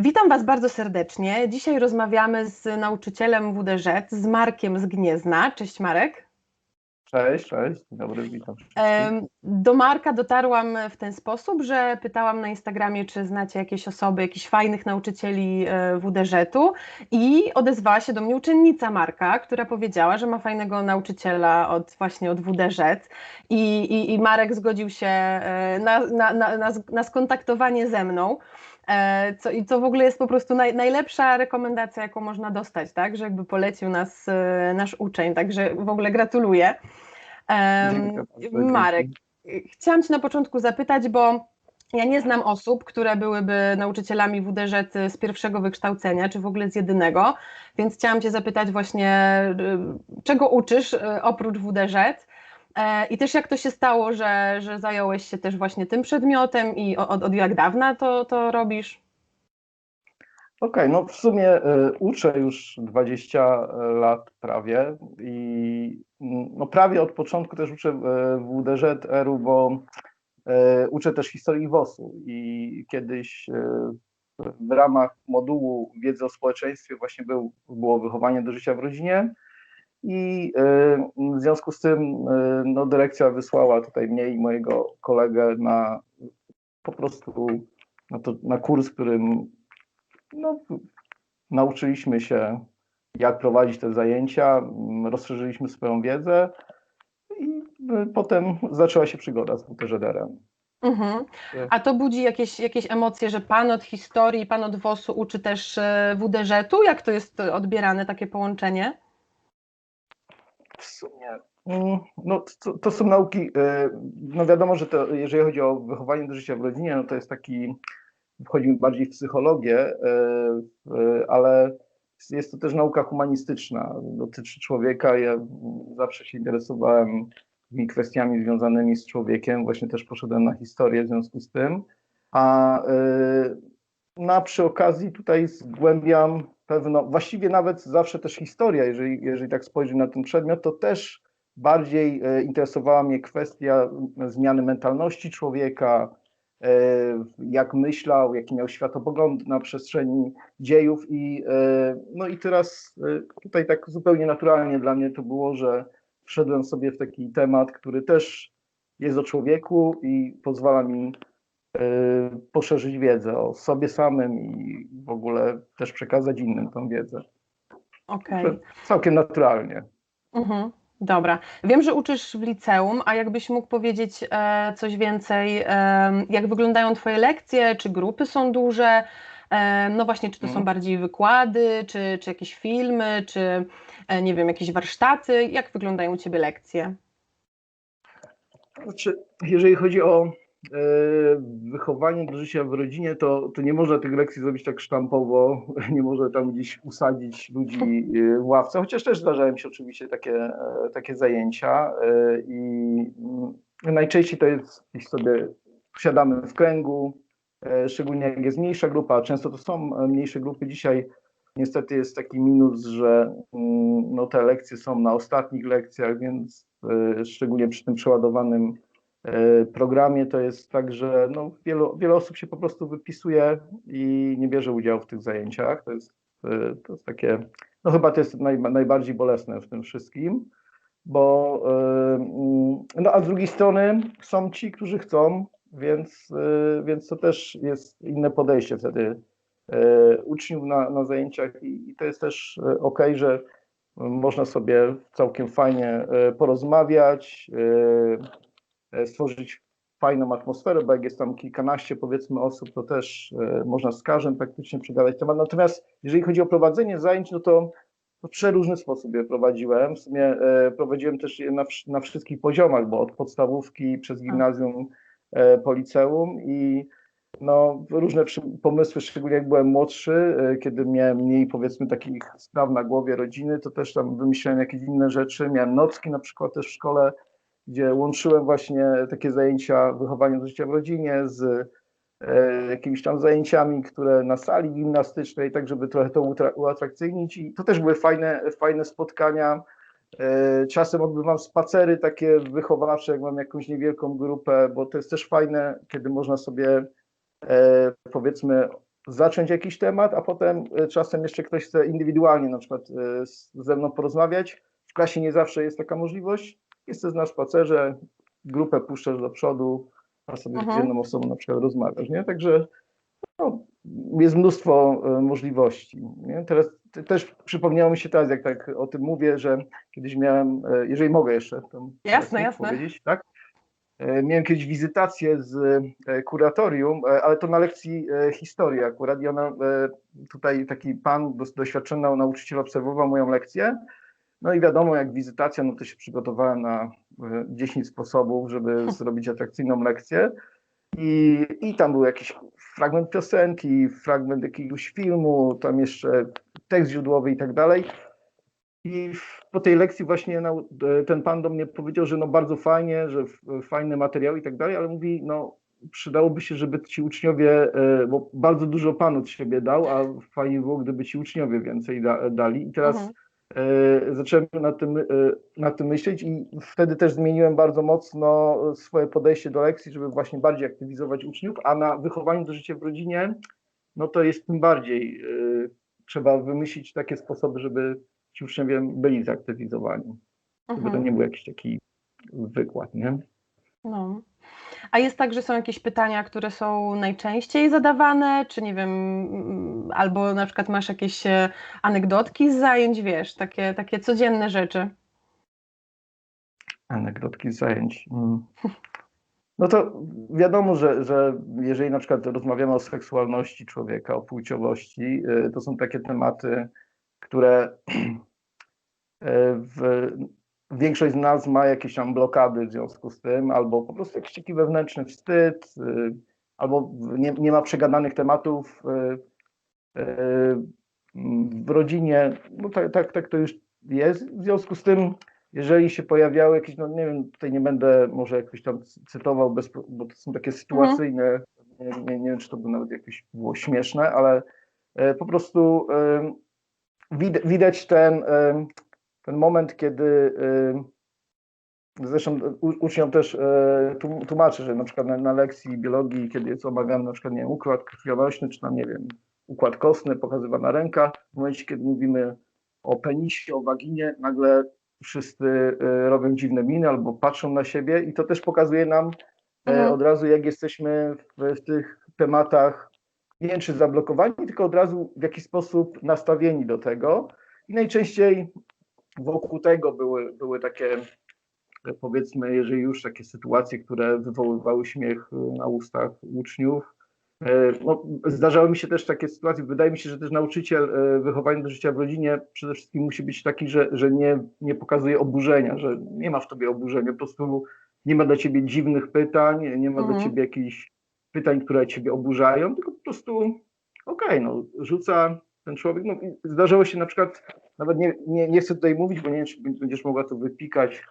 Witam Was bardzo serdecznie. Dzisiaj rozmawiamy z nauczycielem WDŻ, z Markiem z Gniezna. Cześć Marek. Cześć, cześć, dobry, witam. Do Marka dotarłam w ten sposób, że pytałam na Instagramie, czy znacie jakieś osoby, jakichś fajnych nauczycieli e, WDŻ-u i odezwała się do mnie uczennica Marka, która powiedziała, że ma fajnego nauczyciela od właśnie od WDŻ i, i, i Marek zgodził się e, na, na, na, na skontaktowanie ze mną. E, Co, I to w ogóle jest po prostu naj, najlepsza rekomendacja, jaką można dostać, tak? Że jakby polecił nas e, nasz uczeń, także w ogóle gratuluję. Marek, chciałam Cię na początku zapytać, bo ja nie znam osób, które byłyby nauczycielami WDŻ z pierwszego wykształcenia, czy w ogóle z jedynego, więc chciałam Cię zapytać właśnie, y, czego uczysz oprócz WDŻ E, i też jak to się stało, że, że zająłeś się też właśnie tym przedmiotem i od, od jak dawna to, to robisz? Okej, no w sumie y, uczę już 20 lat prawie i mm, no prawie od początku też uczę w WDŻ ERU, bo uczę też historii WOS-u i kiedyś w ramach modułu wiedzy o społeczeństwie właśnie był, było wychowanie do życia w rodzinie i y, w związku z tym y, no, dyrekcja wysłała tutaj mnie i mojego kolegę na po prostu na, to, na kurs, w którym no, nauczyliśmy się, jak prowadzić te zajęcia, mm, rozszerzyliśmy swoją wiedzę i y, potem zaczęła się przygoda z WTŻ-em. Mhm. A to budzi jakieś, jakieś emocje, że pan od historii, pan od WOS-u uczy też WDŻ-u? Jak to jest odbierane, takie połączenie? W sumie, mm, no to, to są nauki, y, no wiadomo, że to, jeżeli chodzi o wychowanie do życia w rodzinie, no to jest taki, wchodzi bardziej w psychologię, y, ale jest to też nauka humanistyczna, dotyczy człowieka. Ja zawsze się interesowałem tymi kwestiami związanymi z człowiekiem, właśnie też poszedłem na historię w związku z tym, a na przy okazji tutaj zgłębiam pewno, właściwie nawet zawsze też historia, jeżeli, jeżeli tak spojrzy na ten przedmiot, to też bardziej e, interesowała mnie kwestia zmiany mentalności człowieka, e, jak myślał, jaki miał światopogląd na przestrzeni dziejów i e, no i teraz tutaj tak zupełnie naturalnie dla mnie to było, że wszedłem sobie w taki temat, który też jest o człowieku i pozwala mi poszerzyć wiedzę o sobie samym i w ogóle też przekazać innym tą wiedzę. Okej. Że Całkiem naturalnie. Mhm. Dobra. Wiem, że uczysz w liceum, a jakbyś mógł powiedzieć e, coś więcej, e, jak wyglądają Twoje lekcje, czy grupy są duże? E, no właśnie, czy to są Mhm. bardziej wykłady, czy, czy jakieś filmy, czy e, nie wiem, jakieś warsztaty? Jak wyglądają u Ciebie lekcje? Znaczy, jeżeli chodzi o wychowanie do życia w rodzinie, to, to nie można tych lekcji zrobić tak sztampowo, nie można tam gdzieś usadzić ludzi e, w ławce, chociaż też zdarzają się oczywiście takie, e, takie zajęcia e, i mm, najczęściej to jest gdzieś sobie siadamy w kręgu, e, szczególnie jak jest mniejsza grupa, często to są e, mniejsze grupy. Dzisiaj niestety jest taki minus, że mm, no, te lekcje są na ostatnich lekcjach, więc e, szczególnie przy tym przeładowanym e, programie to jest tak, że no, wielu, wiele osób się po prostu wypisuje i nie bierze udziału w tych zajęciach. To jest, e, to jest takie, no chyba to jest naj, najbardziej bolesne w tym wszystkim, bo e, mm, no a z drugiej strony są ci, którzy chcą, więc, e, więc to też jest inne podejście wtedy e, uczniów na, na zajęciach i, i to jest też ok, że można sobie całkiem fajnie e, porozmawiać, e, e, stworzyć fajną atmosferę, bo jak jest tam kilkanaście powiedzmy osób, to też e, można z każdym praktycznie przegadać temat. Natomiast jeżeli chodzi o prowadzenie zajęć, no to w przeróżny sposób je prowadziłem. W sumie e, prowadziłem też je na, na wszystkich poziomach, bo od podstawówki przez gimnazjum e, po liceum i no, różne pomysły, szczególnie jak byłem młodszy, e, kiedy miałem mniej powiedzmy takich spraw na głowie rodziny, to też tam wymyślałem jakieś inne rzeczy. Miałem nocki na przykład też w szkole, gdzie łączyłem właśnie takie zajęcia wychowania do życia w rodzinie z e, jakimiś tam zajęciami, które na sali gimnastycznej, tak żeby trochę to uatrakcyjnić i to też były fajne, fajne spotkania. E, Czasem odbywam spacery takie wychowawcze, jak mam jakąś niewielką grupę, bo to jest też fajne, kiedy można sobie e, powiedzmy zacząć jakiś temat, a potem czasem jeszcze ktoś chce indywidualnie na przykład ze mną porozmawiać. W klasie nie zawsze jest taka możliwość. Jesteś na spacerze, grupę puszczasz do przodu, a sobie z Mhm. jedną osobą na przykład rozmawiasz, nie? Także no, jest mnóstwo e, możliwości. Nie? Teraz te- też przypomniało mi się teraz, jak tak o tym mówię, że kiedyś miałem, e, jeżeli mogę jeszcze tam Jasne, jasne. powiedzieć, tak? E, Miałem kiedyś wizytację z kuratorium, ale to na lekcji historii akurat i ona, tutaj taki pan, doświadczony nauczyciel obserwował moją lekcję, no i wiadomo, jak wizytacja, no to się przygotowałem na e, 10 sposobów, żeby zrobić atrakcyjną lekcję. I, I tam był jakiś fragment piosenki, fragment jakiegoś filmu, tam jeszcze tekst źródłowy i tak dalej. I po tej lekcji właśnie e, ten pan do mnie powiedział, że no bardzo fajnie, że f- fajny materiał i tak dalej, ale mówi, no przydałoby się, żeby ci uczniowie, e, bo bardzo dużo pan od siebie dał, a fajnie było, gdyby ci uczniowie więcej da, dali. I teraz Mhm. E, zacząłem nad tym, e, nad tym myśleć i wtedy też zmieniłem bardzo mocno swoje podejście do lekcji, żeby właśnie bardziej aktywizować uczniów, a na wychowaniu do życia w rodzinie, no to jest tym bardziej e, trzeba wymyślić takie sposoby, żeby ci uczniowie byli zaktywizowani, żeby to Mhm. nie był jakiś taki wykład, nie? No. A jest tak, że są jakieś pytania, które są najczęściej zadawane, czy nie wiem, mm, albo na przykład masz jakieś e, anegdotki z zajęć, wiesz, takie, takie codzienne rzeczy. Anegdotki z zajęć. Mm. No to wiadomo, że, że jeżeli na przykład rozmawiamy o seksualności człowieka, o płciowości, y, to są takie tematy, które y, w, większość z nas ma jakieś tam blokady w związku z tym, albo po prostu jakiś taki wewnętrzny wstyd, y, albo nie, nie ma przegadanych tematów y, y, w rodzinie. No tak, tak, tak to już jest. W związku z tym jeżeli się pojawiały jakieś, no nie wiem, tutaj nie będę może jakoś tam cy- cytował, bez, bo to są takie sytuacyjne, nie, nie, nie wiem, czy to by nawet jakieś było śmieszne, ale po prostu wid, widać ten, ten moment, kiedy e, zresztą uczniom też tłum- tłumaczę, że na przykład na, na lekcji biologii, kiedy jest omawiany na przykład, nie wiem, układ krwionośny, czy tam, nie wiem, układ kostny, pokazywana ręka, w momencie, kiedy mówimy o penisie, o waginie, nagle wszyscy e, robią dziwne miny albo patrzą na siebie i to też pokazuje nam Mhm. od razu, jak jesteśmy w, w tych tematach nie wiem, czy zablokowani, tylko od razu w jakiś sposób nastawieni do tego. I najczęściej wokół tego były, były takie, powiedzmy, jeżeli już takie sytuacje, które wywoływały śmiech e, na ustach uczniów. E, No, zdarzały mi się też takie sytuacje. Wydaje mi się, że też nauczyciel e, wychowania do życia w rodzinie przede wszystkim musi być taki, że, że nie, nie pokazuje oburzenia, że nie ma w tobie oburzenia, po prostu nie ma dla ciebie dziwnych pytań, nie ma Mhm. dla ciebie jakichś pytań, które ciebie oburzają, tylko po prostu okej, no rzuca ten człowiek. No, zdarzało się na przykład, nawet nie, nie, nie chcę tutaj mówić, bo nie wiem, czy będziesz mogła to wypikać,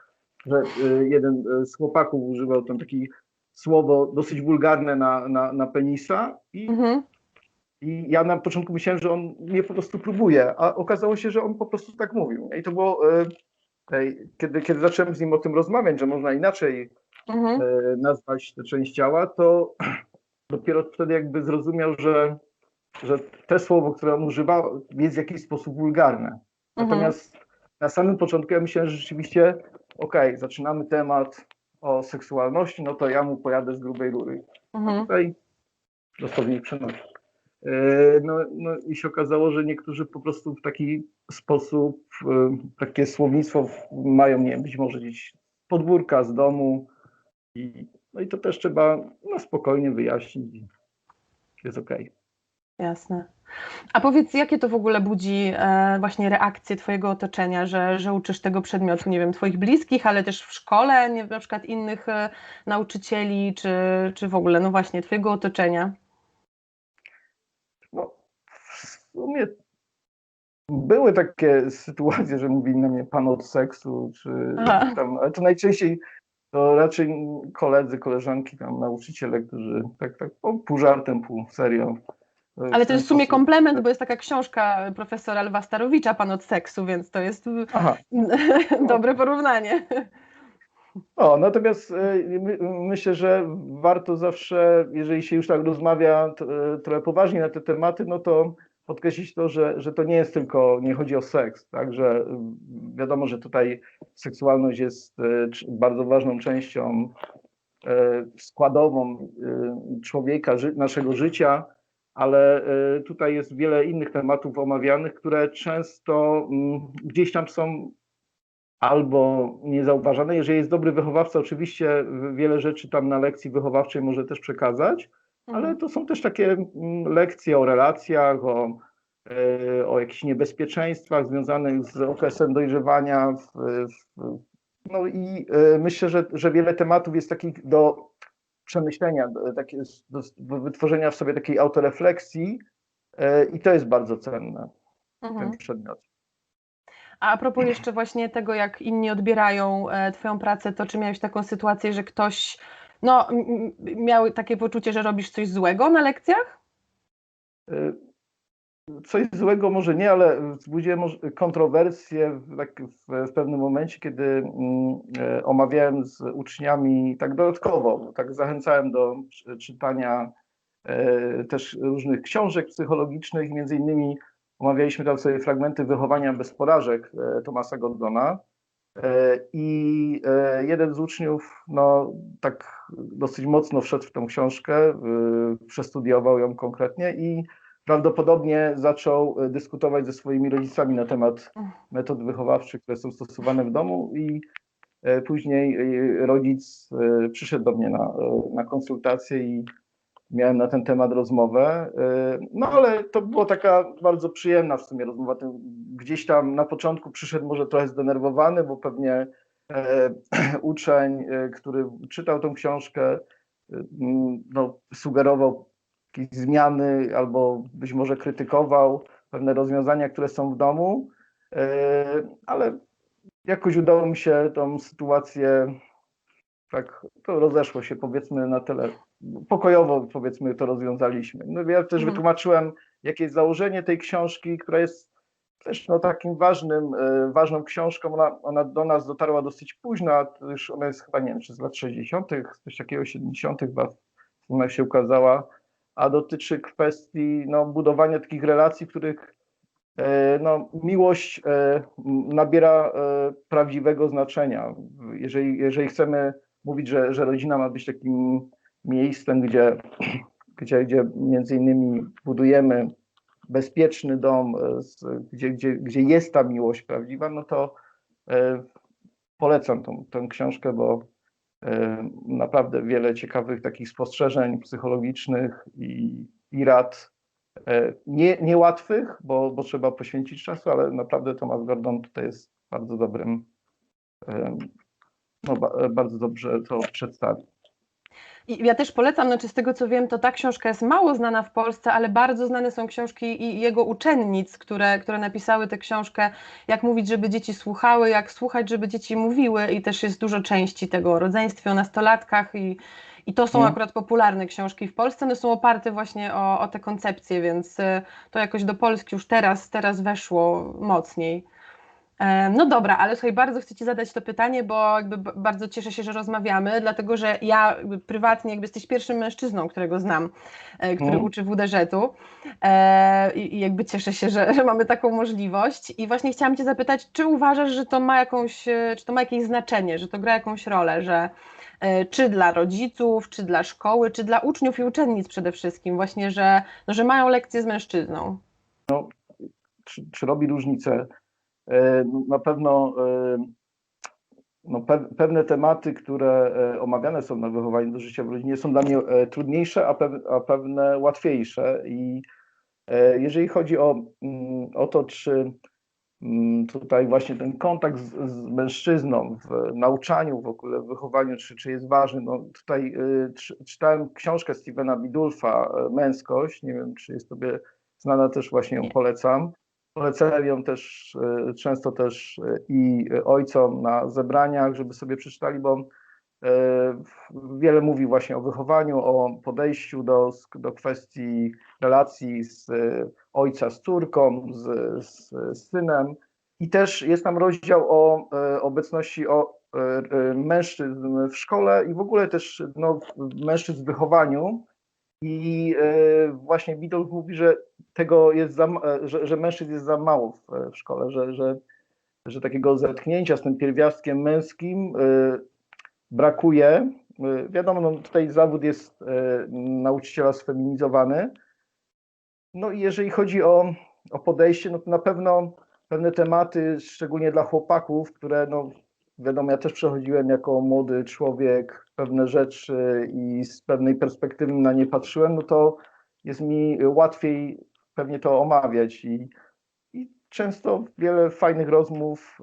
że y, jeden y, z chłopaków używał tam taki słowo dosyć wulgarne na, na, na penisa i, Mhm. i ja na początku myślałem, że on mnie po prostu próbuje, a okazało się, że on po prostu tak mówił. I to było, y, kiedy, kiedy zacząłem z nim o tym rozmawiać, że można inaczej Mhm. nazwać tę część ciała, to dopiero wtedy jakby zrozumiał, że, że te słowo, które on używa, jest w jakiś sposób wulgarne. Mhm. Natomiast na samym początku ja myślałem, że rzeczywiście, okej, zaczynamy temat o seksualności, no to ja mu pojadę z grubej rury. Mhm. Tutaj dosłownie przenosi. E, No, no i się okazało, że niektórzy po prostu w taki sposób, e, takie słownictwo mają, nie wiem, być może gdzieś podwórka, z domu. I, no i to też trzeba no, spokojnie wyjaśnić. Jest okej. Jasne. A powiedz, jakie to w ogóle budzi e, właśnie reakcje Twojego otoczenia, że, że uczysz tego przedmiotu, nie wiem, Twoich bliskich, ale też w szkole, nie, na przykład innych e, nauczycieli, czy, czy w ogóle, no właśnie, Twojego otoczenia? No, w sumie były takie sytuacje, że mówili na mnie pan od seksu, czy Aha. tam, ale to najczęściej to raczej koledzy, koleżanki, tam nauczyciele, którzy tak, tak o, pół żartem, pół serio. E, Ale to jest w sumie komplement, bo jest taka książka profesora Lwa Starowicza, Pan od seksu, więc to jest Aha, dobre porównanie. O, natomiast y, my, myślę, że warto zawsze, jeżeli się już tak rozmawia y, trochę poważnie na te tematy, no to podkreślić to, że, że to nie jest tylko, nie chodzi o seks, tak, że y, wiadomo, że tutaj seksualność jest cz- bardzo ważną częścią składową człowieka, naszego życia, ale y, tutaj jest wiele innych tematów omawianych, które często mm, gdzieś tam są albo niezauważane. Jeżeli jest dobry wychowawca, oczywiście wiele rzeczy tam na lekcji wychowawczej może też przekazać, ale to są też takie mm, lekcje o relacjach, o, e, o jakichś niebezpieczeństwach związanych z okresem dojrzewania. W, w, no i e, myślę, że, że wiele tematów jest takich do przemyślenia, do, takie, wytworzenia w sobie takiej autorefleksji e, i to jest bardzo cenne, Mhm. ten przedmiot. A a propos jeszcze właśnie tego, jak inni odbierają e, Twoją pracę, to czy miałeś taką sytuację, że ktoś no, miał takie poczucie, że robisz coś złego na lekcjach? Y, Coś złego może nie, ale wzbudziłem kontrowersje w, tak w, w pewnym momencie, kiedy mm, e, omawiałem z uczniami tak dodatkowo, tak zachęcałem do czy- czytania e, też różnych książek psychologicznych, między innymi omawialiśmy tam sobie fragmenty wychowania bez porażek e, Tomasa Gordona. E, I e, jeden z uczniów, no tak dosyć mocno wszedł w tą książkę, przestudiował ją konkretnie i prawdopodobnie zaczął e, dyskutować ze swoimi rodzicami na temat metod wychowawczych, które są stosowane w domu i e, później e, rodzic przyszedł do mnie na, na konsultację i miałem na ten temat rozmowę. No ale to była taka bardzo przyjemna w sumie rozmowa. Gdzieś tam na początku przyszedł może trochę zdenerwowany, bo pewnie uczeń, który czytał tą książkę, no, sugerował jakieś zmiany albo być może krytykował pewne rozwiązania, które są w domu, e, ale jakoś udało mi się tą sytuację tak, to rozeszło się powiedzmy na tyle pokojowo powiedzmy to rozwiązaliśmy. No ja też Mhm. wytłumaczyłem, jakie jest założenie tej książki, która jest też no, takim ważnym, e, ważną książką. Ona, ona do nas dotarła dosyć późno, już ona jest chyba, nie wiem, czy z lat 60., coś takiego 70. chyba ona się ukazała, a dotyczy kwestii no, budowania takich relacji, w których e, no, miłość e, nabiera e, prawdziwego znaczenia. Jeżeli, jeżeli chcemy mówić, że, że rodzina ma być takim miejscem, gdzie, gdzie, gdzie między innymi budujemy bezpieczny dom, gdzie, gdzie, gdzie jest ta miłość prawdziwa, no to polecam tą, tę książkę, bo naprawdę wiele ciekawych takich spostrzeżeń psychologicznych i, i rad. e, Nie, niełatwych, bo, bo trzeba poświęcić czasu, ale naprawdę Thomas Gordon tutaj jest bardzo dobrym, e, no, ba, bardzo dobrze to przedstawi. I ja też polecam, znaczy z tego co wiem, to ta książka jest mało znana w Polsce, ale bardzo znane są książki i jego uczennic, które, które napisały tę książkę, jak mówić, żeby dzieci słuchały, jak słuchać, żeby dzieci mówiły i też jest dużo części tego o rodzeństwie, o nastolatkach i, i to są Mhm. akurat popularne książki w Polsce, one są oparte właśnie o, o te koncepcje, więc y, to jakoś do Polski już teraz, teraz weszło mocniej. No dobra, ale słuchaj, bardzo chcę Ci zadać to pytanie, bo jakby bardzo cieszę się, że rozmawiamy, dlatego że ja jakby prywatnie jakby jesteś pierwszym mężczyzną, którego znam, e, który Mhm. uczy WDŻ-u e, i jakby cieszę się, że, że mamy taką możliwość i właśnie chciałam Cię zapytać, czy uważasz, że to ma jakąś, e, czy to ma jakieś znaczenie, że to gra jakąś rolę, że czy dla rodziców, czy dla szkoły, czy dla uczniów i uczennic przede wszystkim właśnie, że, no, że mają lekcje z mężczyzną. czy, czy robi różnicę. E, Na pewno e, no, pe, pewne tematy, które e, omawiane są na wychowaniu do życia w rodzinie, są dla mnie trudniejsze, a, pew, a pewne łatwiejsze. I jeżeli chodzi o, mm, o to, czy mm, tutaj właśnie ten kontakt z, z mężczyzną w nauczaniu, w ogóle w wychowaniu, czy, czy jest ważny, no tutaj czy, czytałem książkę Stevena Bidulfa, Męskość, nie wiem, czy jest tobie znana, też właśnie ją polecam. Polecałem ją też e, często też e, i ojcom na zebraniach, żeby sobie przeczytali, bo e, wiele mówi właśnie o wychowaniu, o podejściu do, do kwestii relacji z ojca z córką, z, z, synem. I też jest tam rozdział o obecności o mężczyzn w szkole i w ogóle też no, mężczyzn w wychowaniu. I e, właśnie Witold mówi, że tego jest za, e, że, że mężczyzn jest za mało w, w szkole, że, że, że takiego zetknięcia z tym pierwiastkiem męskim e, brakuje. E, Wiadomo, no, tutaj zawód jest e, nauczyciela sfeminizowany. No i jeżeli chodzi o, o podejście, no to na pewno pewne tematy, szczególnie dla chłopaków, które no wiadomo, ja też przechodziłem jako młody człowiek pewne rzeczy i z pewnej perspektywy na nie patrzyłem, no to jest mi łatwiej pewnie to omawiać i, i często wiele fajnych rozmów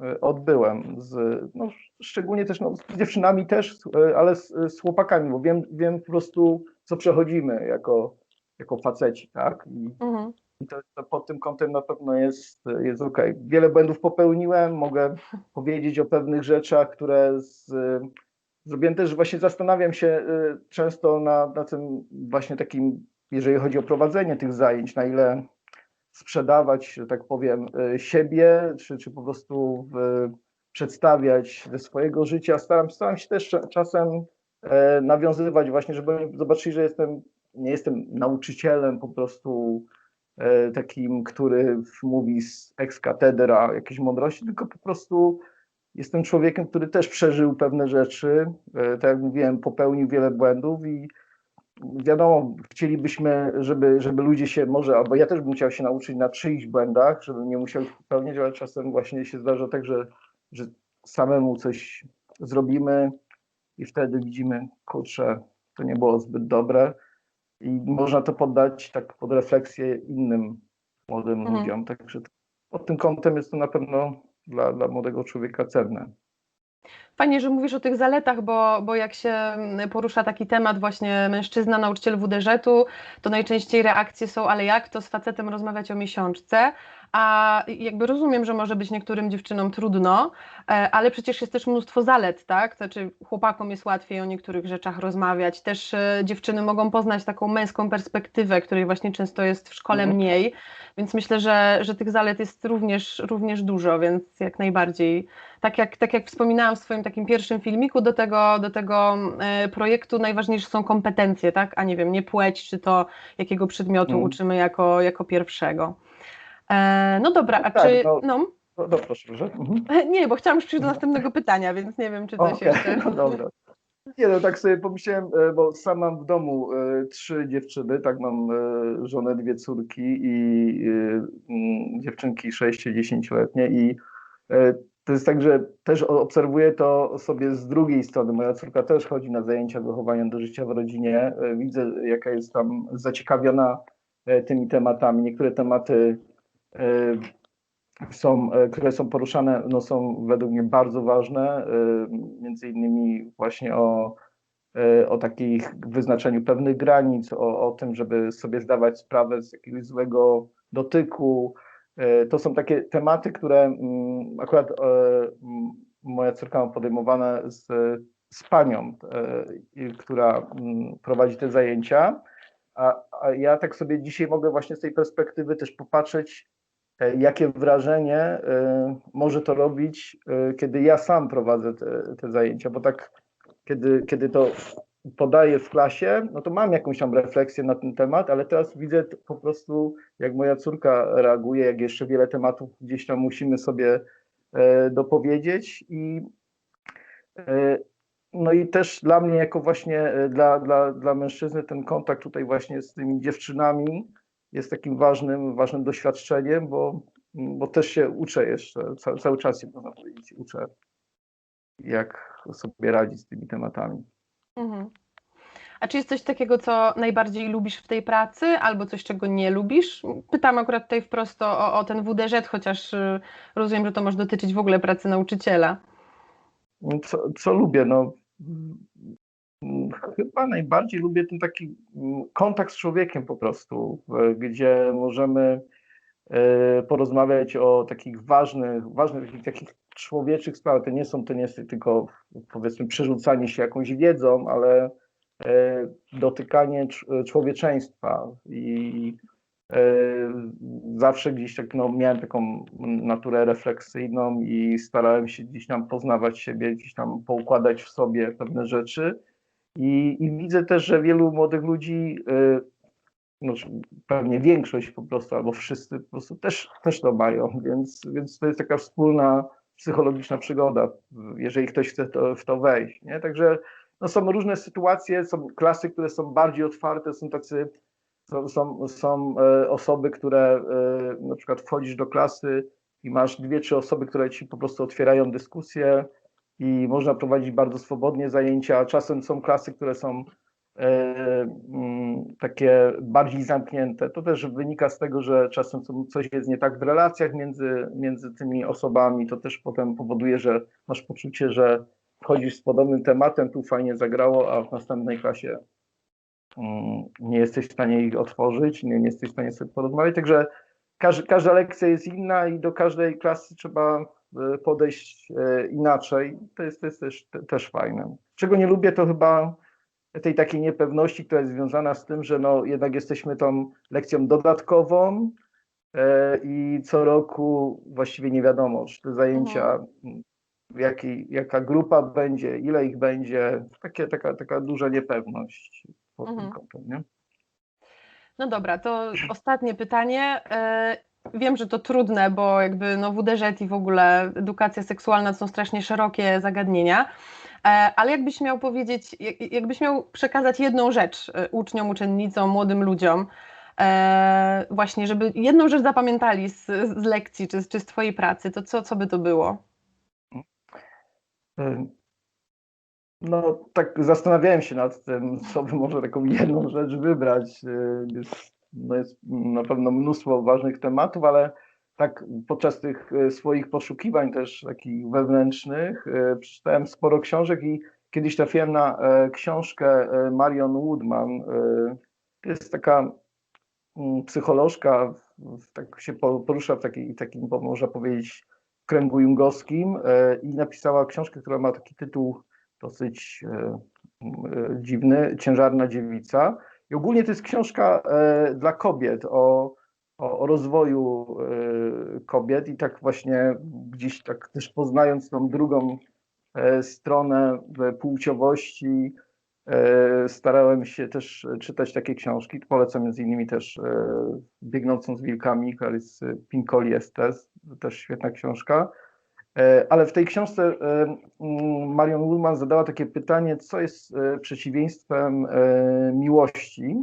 y, y, odbyłem, z, no, szczególnie też no, z dziewczynami też, y, ale z, z chłopakami, bo wiem, wiem po prostu, co przechodzimy jako, jako faceci, tak? I, Mhm. I to, to pod tym kątem na pewno jest, jest ok. Wiele błędów popełniłem, mogę powiedzieć o pewnych rzeczach, które z, zrobiłem też, właśnie zastanawiam się y, często na, na tym właśnie takim, jeżeli chodzi o prowadzenie tych zajęć, na ile sprzedawać, że tak powiem, y, siebie, czy, czy po prostu w, przedstawiać ze swojego życia. Staram, staram się też cza- czasem nawiązywać właśnie, żeby zobaczyli, że jestem, nie jestem nauczycielem po prostu takim, który mówi z ex katedra jakiejś mądrości, tylko po prostu jestem człowiekiem, który też przeżył pewne rzeczy, e, tak jak mówiłem, popełnił wiele błędów i wiadomo, chcielibyśmy, żeby, żeby ludzie się może, albo ja też bym chciał się nauczyć na czyichś błędach, żebym nie musiał ich popełniać, ale czasem właśnie się zdarza tak, że, że samemu coś zrobimy i wtedy widzimy, kurczę, to nie było zbyt dobre i można to poddać tak pod refleksję innym młodym Mhm. ludziom. Także pod tym kątem jest to na pewno dla, dla młodego człowieka cenne. Fajnie, że mówisz o tych zaletach, bo, bo jak się porusza taki temat właśnie mężczyzna, nauczyciel WDŻ-u, to najczęściej reakcje są, ale jak to z facetem rozmawiać o miesiączce? A jakby rozumiem, że może być niektórym dziewczynom trudno, e, ale przecież jest też mnóstwo zalet, tak? Znaczy chłopakom jest łatwiej o niektórych rzeczach rozmawiać, też e, dziewczyny mogą poznać taką męską perspektywę, której właśnie często jest w szkole Mhm. mniej, więc myślę, że, że tych zalet jest również, również dużo, więc jak najbardziej tak jak, tak jak wspominałam w swoim takim pierwszym filmiku, do tego, do tego e, projektu najważniejsze są kompetencje, tak? A nie wiem, nie płeć, czy to jakiego przedmiotu Mhm. uczymy jako, jako pierwszego. E, no dobra, a Tak, czy. no- No, No, no proszę, proszę. Mhm. nie, bo chciałam już przejść do następnego pytania, więc nie wiem, czy coś Okej, jeszcze. no dobra. Nie no, tak sobie pomyślałem, e, bo sam mam w domu e, trzy dziewczyny, tak mam e, żonę, dwie córki i mm, dziewczynki 6-10-letnie i to jest tak, że też obserwuję to sobie z drugiej strony. Moja córka też chodzi na zajęcia wychowania do życia w rodzinie. Widzę, jaka jest tam zaciekawiona tymi tematami. Niektóre tematy są, e, które są poruszane, no są według mnie bardzo ważne, e, między innymi właśnie o, o takich wyznaczeniu pewnych granic, o, o tym, żeby sobie zdawać sprawę z jakiegoś złego dotyku. To są takie tematy, które mm, akurat moja córka ma podejmowane z, z panią, która mm, prowadzi te zajęcia. A, a ja tak sobie dzisiaj mogę właśnie z tej perspektywy też popatrzeć, jakie wrażenie e, może to robić, e, kiedy ja sam prowadzę te, te zajęcia, bo tak, kiedy, kiedy to podaję w klasie, no to mam jakąś tam refleksję na ten temat, ale teraz widzę po prostu, jak moja córka reaguje, jak jeszcze wiele tematów gdzieś tam musimy sobie e, dopowiedzieć i e, no i też dla mnie, jako właśnie e, dla, dla, dla mężczyzny, ten kontakt tutaj właśnie z tymi dziewczynami jest takim ważnym, ważnym doświadczeniem, bo, bo też się uczę jeszcze, cały, cały czas się można powiedzieć, uczę, jak sobie radzić z tymi tematami. Mhm. A czy jest coś takiego, co najbardziej lubisz w tej pracy, albo coś, czego nie lubisz? Pytam akurat tutaj wprost o, o ten WDŻ, chociaż y, rozumiem, że to może dotyczyć w ogóle pracy nauczyciela. Co, co lubię? No, chyba najbardziej lubię ten taki mm, kontakt z człowiekiem po prostu, e, gdzie możemy e, porozmawiać o takich ważnych, ważnych takich, takich człowieczych sprawach. To nie są, to nie jest tylko powiedzmy przerzucanie się jakąś wiedzą, ale e, dotykanie cz- człowieczeństwa i Zawsze gdzieś tak, no, miałem taką naturę refleksyjną i starałem się gdzieś tam poznawać siebie, gdzieś tam poukładać w sobie pewne rzeczy. I, i widzę też, że wielu młodych ludzi, no, pewnie większość po prostu, albo wszyscy po prostu też, też to mają, więc, więc to jest taka wspólna psychologiczna przygoda, jeżeli ktoś chce to, w to wejść. Nie? Także no, są różne sytuacje, są klasy, które są bardziej otwarte, są tacy, są, są, są e, osoby, które e, na przykład wchodzisz do klasy i masz dwie, trzy osoby, które ci po prostu otwierają dyskusję i można prowadzić bardzo swobodnie zajęcia. Czasem są klasy, które są e, mm, takie bardziej zamknięte. To też wynika z tego, że czasem coś jest nie tak w relacjach między, między tymi osobami. To też potem powoduje, że masz poczucie, że wchodzisz z podobnym tematem, tu fajnie zagrało, a w następnej klasie mm, nie jesteś w stanie ich otworzyć, nie, nie jesteś w stanie sobie porozmawiać. Także każda, każda lekcja jest inna i do każdej klasy trzeba podejść e, inaczej. To jest, to jest też, też fajne. Czego nie lubię, to chyba tej takiej niepewności, która jest związana z tym, że no jednak jesteśmy tą lekcją dodatkową e, i co roku właściwie nie wiadomo, czy te zajęcia mhm jaki, jaka grupa będzie, ile ich będzie. Takie, taka, taka duża niepewność pod tym Mhm. kątem, nie? No dobra, to ostatnie pytanie. Wiem, że to trudne, bo jakby no WDŻ i w ogóle edukacja seksualna to są strasznie szerokie zagadnienia, E, ale jakbyś miał powiedzieć, jak- jakbyś miał przekazać jedną rzecz e, uczniom, uczennicom, młodym ludziom, e, właśnie, żeby jedną rzecz zapamiętali z, z lekcji czy, czy z Twojej pracy, to co, co by to było? No, tak zastanawiałem się nad tym, co by może taką jedną rzecz wybrać. Jest, no jest na pewno mnóstwo ważnych tematów, ale tak podczas tych y, swoich poszukiwań też takich wewnętrznych y, przeczytałem sporo książek i kiedyś trafiłem na e, książkę e, Marion Woodman. To jest taka mm, psycholożka, tak się po- porusza w takiej, takim, można powiedzieć, kręgu jungowskim e, i napisała książkę, która ma taki tytuł dosyć e, e, dziwny, Ciężarna dziewica. I ogólnie to jest książka e, dla kobiet o, o, rozwoju e, kobiet i tak właśnie gdzieś tak też poznając tą drugą e, stronę płciowości, starałem się też czytać takie książki. Polecam między innymi też Biegnącą z wilkami, Clarice Pincoli Estes, też świetna książka. E, Ale w tej książce e, mm, Marion Ullman zadała takie pytanie, co jest e, przeciwieństwem miłości.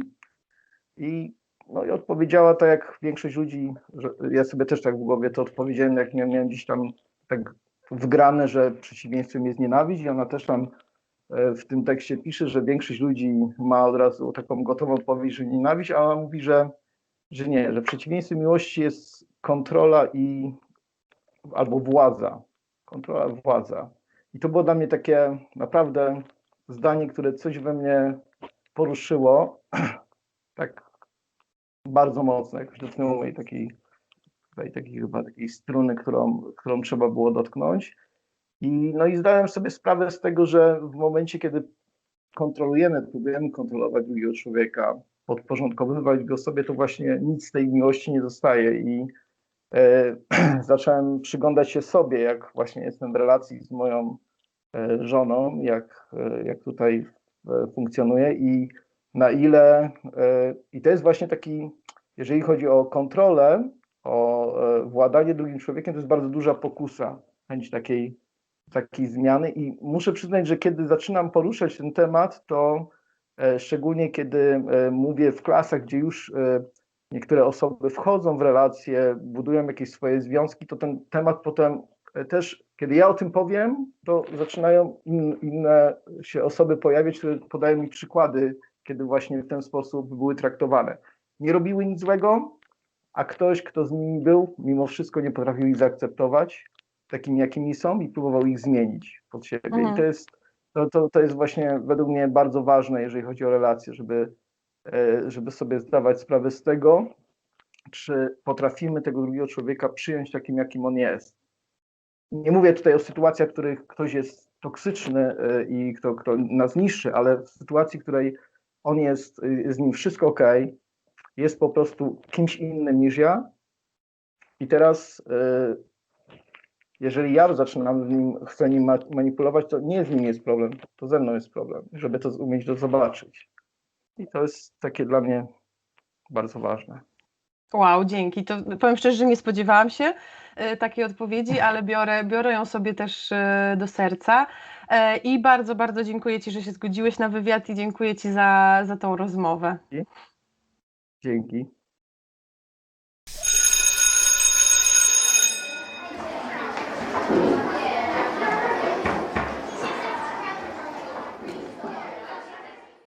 I, no, i odpowiedziała tak jak większość ludzi, ja sobie też tak w głowie to odpowiedziałem, jak miałem, gdzieś tam tak wgrane, że przeciwieństwem jest nienawiść i ona też tam w tym tekście pisze, że większość ludzi ma od razu taką gotową odpowiedź, że nienawiść, a ona mówi, że, że nie, że przeciwieństwem miłości jest kontrola i albo władza. Kontrola, władza. I to było dla mnie takie naprawdę zdanie, które coś we mnie poruszyło, tak bardzo mocno, jakoś dotknęło mojej takiej, tutaj takiej chyba takiej struny, którą, którą trzeba było dotknąć. I, no i zdałem sobie sprawę z tego, że w momencie, kiedy kontrolujemy, próbujemy kontrolować drugiego człowieka, podporządkowywać go sobie, to właśnie nic z tej miłości nie zostaje i zacząłem przyglądać się sobie, jak właśnie jestem w relacji z moją e, żoną, jak, e, jak tutaj e, funkcjonuję i na ile, e, i to jest właśnie taki, jeżeli chodzi o kontrolę, o e, władanie drugim człowiekiem, to jest bardzo duża pokusa, chęć takiej, takiej zmiany i muszę przyznać, że kiedy zaczynam poruszać ten temat, to e, szczególnie kiedy e, mówię w klasach, gdzie już e, niektóre osoby wchodzą w relacje, budują jakieś swoje związki, to ten temat potem e, też, kiedy ja o tym powiem, to zaczynają in, inne się osoby pojawiać, które podają mi przykłady, kiedy właśnie w ten sposób były traktowane. Nie robiły nic złego, a ktoś, kto z nimi był, mimo wszystko nie potrafił ich zaakceptować takimi, jakimi są i próbował ich zmienić pod siebie. Mhm. I to jest, to, to, to jest właśnie według mnie bardzo ważne, jeżeli chodzi o relacje, żeby żeby sobie zdawać sprawę z tego, czy potrafimy tego drugiego człowieka przyjąć takim, jakim on jest. Nie mówię tutaj o sytuacjach, w których ktoś jest toksyczny e, i kto, kto nas niszczy, ale w sytuacji, w której on jest, e, z nim wszystko ok, jest po prostu kimś innym niż ja. I teraz, e, jeżeli ja zaczynam nim, chcę nim ma- manipulować, to nie z nim jest problem, to ze mną jest problem, żeby to umieć to zobaczyć. I to jest takie dla mnie bardzo ważne. Wow, dzięki. To powiem szczerze, że nie spodziewałam się e, takiej odpowiedzi, ale biorę, biorę ją sobie też e, do serca. E, I bardzo, bardzo dziękuję Ci, że się zgodziłeś na wywiad i dziękuję Ci za, za tą rozmowę. Dzięki.